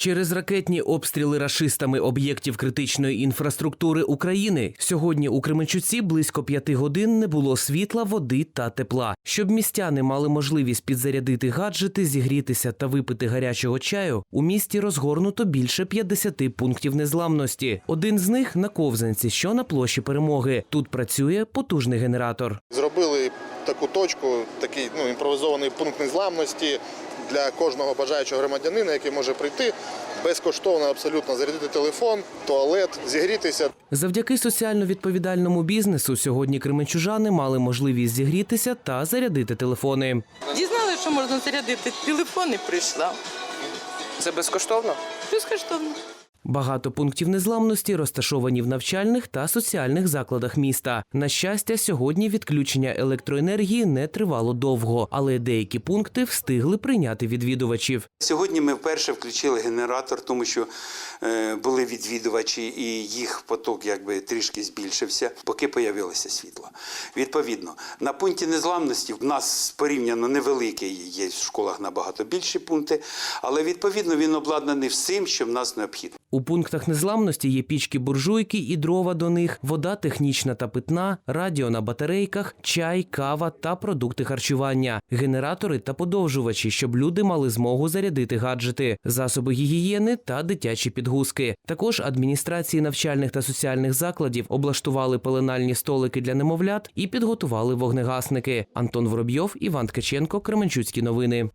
Через ракетні обстріли рашистами об'єктів критичної інфраструктури України сьогодні у Кременчуці близько п'яти годин не було світла, води та тепла. Щоб містяни мали можливість підзарядити гаджети, зігрітися та випити гарячого чаю, у місті розгорнуто більше 50 пунктів незламності. Один з них на ковзанці, що на площі перемоги. Тут працює потужний генератор. Таку точку, такий ну, імпровізований пункт незламності для кожного бажаючого громадянина, який може прийти безкоштовно абсолютно зарядити телефон, туалет, зігрітися. Завдяки соціально відповідальному бізнесу сьогодні кременчужани мали можливість зігрітися та зарядити телефони. Дізналася, що можна зарядити телефон і прийшла. Це безкоштовно? Безкоштовно. Багато пунктів незламності розташовані в навчальних та соціальних закладах міста. На щастя, сьогодні відключення електроенергії не тривало довго, але деякі пункти встигли прийняти відвідувачів. Сьогодні ми вперше включили генератор, тому що е, були відвідувачі, і їх поток якби трішки збільшився, поки появилося світло. Відповідно, на пункті незламності в нас порівняно невеликий, є в школах набагато більші пункти, але відповідно він обладнаний всім, що в нас необхідно. У пунктах незламності є пічки буржуйки і дрова до них, вода технічна та питна, радіо на батарейках, чай, кава та продукти харчування, генератори та подовжувачі, щоб люди мали змогу зарядити гаджети, засоби гігієни та дитячі підгузки. Також адміністрації навчальних та соціальних закладів облаштували пеленальні столики для немовлят і підготували вогнегасники. Антон Воробйов, Іван Ткаченко, Кременчуцькі новини.